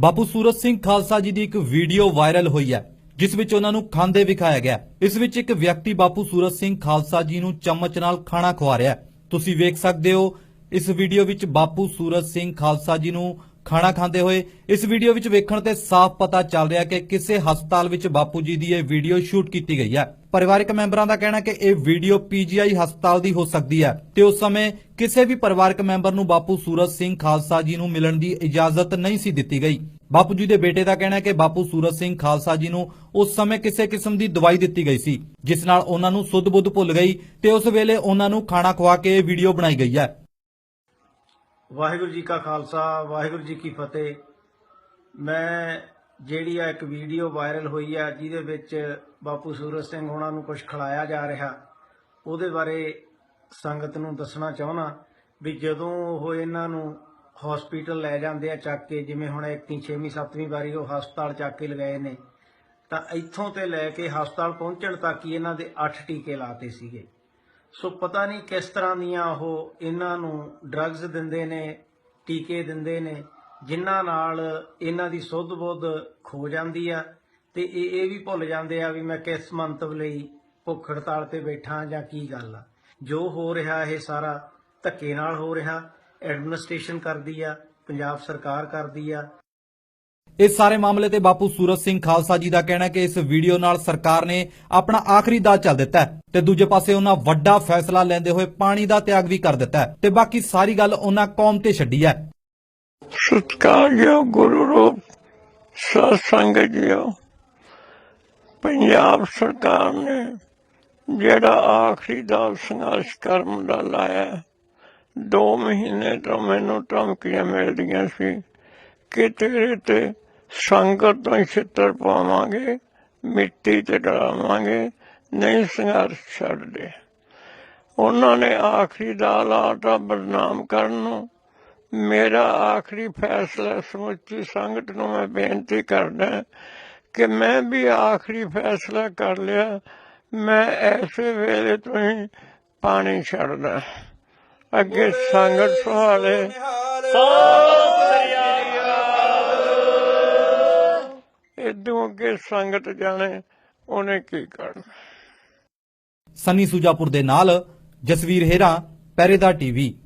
ਬਾਪੂ ਸੂਰਤ ਸਿੰਘ ਖਾਲਸਾ ਜੀ ਦੀ ਇੱਕ ਵੀਡੀਓ ਵਾਇਰਲ ਹੋਈ ਹੈ, ਜਿਸ ਵਿੱਚ ਉਹਨਾਂ ਨੂੰ ਖਾਂਦੇ ਵਿਖਾਇਆ ਗਿਆ ਇਸ ਵਿੱਚ ਇੱਕ ਵਿਅਕਤੀ ਬਾਪੂ ਸੂਰਤ ਸਿੰਘ ਖਾਲਸਾ ਜੀ ਨੂੰ ਚਮਚ ਨਾਲ ਖਾਣਾ ਖਵਾ ਰਿਹਾ ਤੁਸੀਂ ਵੇਖ ਸਕਦੇ ਹੋ, ਇਸ ਵੀਡੀਓ ਵਿੱਚ ਬਾਪੂ ਸੂਰਤ ਸਿੰਘ ਖਾਲਸਾ ਜੀ ਨੂੰ ਖਾਣਾ ਖਾਂਦੇ ਹੋਏ, ਇਸ ਵੀਡੀਓ ਵਿੱਚ ਵੇਖਣ ਤੇ ਸਾਫ਼ ਪਤਾ ਚੱਲ ਰਿਹਾ ਕਿ ਕਿਸੇ ਹਸਪਤਾਲ ਵਿੱਚ ਬਾਪੂ ਜੀ ਦੀ ਇਹ ਵੀਡੀਓ ਸ਼ੂਟ ਕੀਤੀ ਗਈ ਹੈ। ਪਰਿਵਾਰਕ ਮੈਂਬਰਾਂ ਦਾ ਕਹਿਣਾ ਕਿ ਇਹ ਵੀਡੀਓ ਪੀਜੀਆਈ ਹਸਪਤਾਲ ਦੀ ਹੋ ਸਕਦੀ ਹੈ ਤੇ ਉਸ ਸਮੇਂ ਕਿਸੇ ਵੀ ਪਰਿਵਾਰਕ ਮੈਂਬਰ ਨੂੰ ਬਾਪੂ ਸੂਰਤ ਸਿੰਘ ਖਾਲਸਾ ਜੀ ਨੂੰ ਮਿਲਣ ਦੀ ਇਜਾਜ਼ਤ ਨਹੀਂ ਸੀ ਦਿੱਤੀ ਗਈ। ਬਾਪੂ ਜੀ ਦੇ ਬੇਟੇ ਦਾ ਕਹਿਣਾ ਹੈ ਕਿ ਬਾਪੂ ਸੂਰਤ ਸਿੰਘ ਖਾਲਸਾ ਜੀ ਨੂੰ ਉਸ ਸਮੇਂ ਕਿਸੇ ਕਿਸਮ ਦੀ ਦਵਾਈ ਦਿੱਤੀ ਗਈ ਸੀ, ਜਿਸ ਨਾਲ ਉਹਨਾਂ ਨੂੰ ਸੁੱਧ-ਬੁੱਧ ਭੁੱਲ ਗਈ ਤੇ ਉਸ ਵੇਲੇ ਉਹਨਾਂ ਨੂੰ ਖਾਣਾ ਖਵਾ ਕੇ ਇਹ ਵੀਡੀਓ ਬਣਾਈ ਗਈ ਹੈ। ਵਾਹਿਗੁਰੂ ਜੀ ਕਾ ਖਾਲਸਾ, ਵਾਹਿਗੁਰੂ ਜੀ ਕੀ ਫਤਿਹ। ਮੈਂ ਜਿਹੜੀ ਆ ਇੱਕ ਵੀਡੀਓ ਵਾਇਰਲ ਹੋਈ ਆ, ਜਿਹਦੇ ਵਿੱਚ ਬਾਪੂ ਸੂਰਜ ਸਿੰਘ ਉਹਨਾਂ ਨੂੰ ਕੁਝ ਖਿਲਾਇਆ ਜਾ ਰਿਹਾ, ਉਹਦੇ ਬਾਰੇ ਸੰਗਤ ਨੂੰ ਦੱਸਣਾ ਚਾਹੁੰਦਾ ਵੀ ਜਦੋਂ ਉਹ ਇਹਨਾਂ ਨੂੰ ਹਸਪੀਟਲ ਲੈ ਜਾਂਦੇ ਆ ਚੱਕ ਕੇ, ਜਿਵੇਂ ਹੁਣ ਇੱਕ 6ਵੀਂ 7ਵੀਂ ਵਾਰੀ ਉਹ ਹਸਪਤਾਲ ਚੱਕ ਕੇ ਲਗਾਏ ਨੇ, ਤਾਂ ਇੱਥੋਂ ਤੇ ਲੈ ਕੇ ਹਸਪਤਾਲ ਪਹੁੰਚਣ ਤੱਕ ਹੀ ਇਹਨਾਂ ਦੇ 8 ਟੀਕੇ ਲਾਤੇ ਸੀਗੇ। ਸੋ ਪਤਾ ਨਹੀਂ ਕਿਸ ਤਰ੍ਹਾਂ ਦੀਆਂ ਉਹ ਇਹਨਾਂ ਨੂੰ ਡਰੱਗਸ ਦਿੰਦੇ ਨੇ, ਟੀਕੇ ਦਿੰਦੇ ਨੇ, ਜਿਨ੍ਹਾਂ ਨਾਲ ਇਹਨਾਂ ਦੀ ਸੁੱਧ ਬੁੱਧ ਖੋ ਜਾਂਦੀ ਆ, ਤੇ ਇਹ ਇਹ ਵੀ ਭੁੱਲ ਜਾਂਦੇ ਆ ਵੀ ਮੈਂ ਕਿਸ ਮੰਤਵ ਲਈ ਭੁੱਖ ਹੜਤਾਲ ਤੇ ਬੈਠਾ ਜਾਂ ਕੀ ਗੱਲ ਆ। ਜੋ ਹੋ ਰਿਹਾ ਇਹ ਸਾਰਾ ਧੱਕੇ ਨਾਲ ਹੋ ਰਿਹਾ ਐਡਮਿਨਿਸਟ੍ਰੇਸ਼ਨ ਕਰਦੀ ਆ ਪੰਜਾਬ ਸਰਕਾਰ ਕਰਦੀ ਆ। ਇਸ ਸਾਰੇ ਮਾਮਲੇ ਤੇ ਬਾਪੂ ਸੂਰਤ ਸਿੰਘ ਖਾਲਸਾ ਜੀ ਦਾ ਕਹਿਣਾ ਹੈ ਕਿ ਇਸ ਵੀਡੀਓ ਨਾਲ ਸਰਕਾਰ ਨੇ ਆਪਣਾ ਆਖਰੀ ਦਾਅ ਚੱਲ ਦਿੱਤਾ ਤੇ ਦੂਜੇ ਪਾਸੇ ਉਹਨਾਂ ਵੱਡਾ ਫੈਸਲਾ ਲੈਂਦੇ ਹੋਏ ਪਾਣੀ ਦਾ ਤਿਆਗ ਵੀ ਕਰ ਦਿੱਤਾ ਹੈ ਤੇ ਬਾਕੀ ਸਾਰੀ ਗੱਲ ਉਹਨਾਂ ਕੌਮ ਤੇ ਛੱਡੀ ਹੈ। ਸਤਿਕਾਰਯੋਗ ਗੁਰੂ ਰੂਪ ਸਾਧ ਸੰਗਤ ਜੀਓ। ਪੰਜਾਬ ਸਰਕਾਰ ਨੇ ਜਿਹੜਾ ਆਖਰੀ ਦਾ ਸੰਘਰਸ਼ ਕਰਨ ਦਾ ਲਾਇਆ, ਦੋ ਮਹੀਨੇ ਤੋਂ ਮੈਨੂੰ ਧਮਕੀਆਂ ਮਿਲਦੀਆਂ ਸੀ ਕਿ ਤੇਰੇ ਤੇ ਸੰਗਤ ਤੋਂ ਛਿੱਤਰ ਪਾਵਾਂਗੇ, ਮਿੱਟੀ ਤੇ ਡਰਾਵਾਂਗੇ, ਨਹੀਂ ਸੰਘਰਸ਼ ਛੱਡ ਦੇ ਉਹਨਾਂ ਨੇ ਆਖਰੀ ਦਾ ਲਾਤਾ ਬਦਨਾਮ ਕਰਨ ਨੂੰ। ਮੇਰਾ ਆਖਰੀ ਫੈਸਲਾ ਸਮੁੱਚੀ ਸੰਗਤ ਨੂੰ ਮੈਂ ਬੇਨਤੀ ਕਰਦਾ ਕਿ ਮੈਂ ਵੀ ਆਖਰੀ ਫੈਸਲਾ ਕਰ ਲਿਆ ਮੈਂ ਐਸੇ ਵੇਲੇ ਤੋਂ ਹੀ ਪਾਣੀ ਛੱਡਦਾ। ਅੱਗੇ ਸੰਗਤ ਸਹਾਲੇ। ਇਦੋਂ ਅੱਗੇ ਸੰਗਤ ਜਾਣੇ, ਉਹਨੇ ਕੀ ਕਰਨਾ? ਸਨੀ ਸੁਜਾਪੁਰ ਦੇ ਨਾਲ ਜਸਵੀਰ ਹੇਰਾ ਪਹਿਰੇਦਾਰ ਟੀਵੀ।